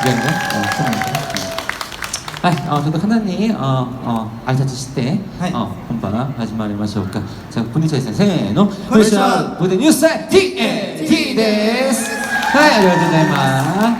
집에는 어, 아, 어, 저도 하나님 어, 어, 알자 주실 때 하이. 어, 한번 마지막에 마셔볼까? 자, 분위기 차이세 세노 콜션. 부대 뉴스 TNT 데스 하이, 안녕하세요,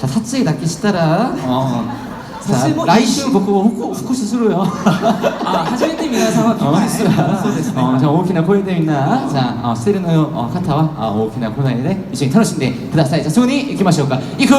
자 사츠이 낫기 싫다라 어. 자, 사실 뭐 라이슈 보고 후쿠 후쿠시 스루요 あ、初めて皆さんは来 어, ま 미스 そうですね。 어, 자, 오키나 코에데 있나 자, 어, 스테르노 어, 카타와 아, 오키나 코나이데 이緒に楽しんでください 자, 수근이 이키마시오까 이쿠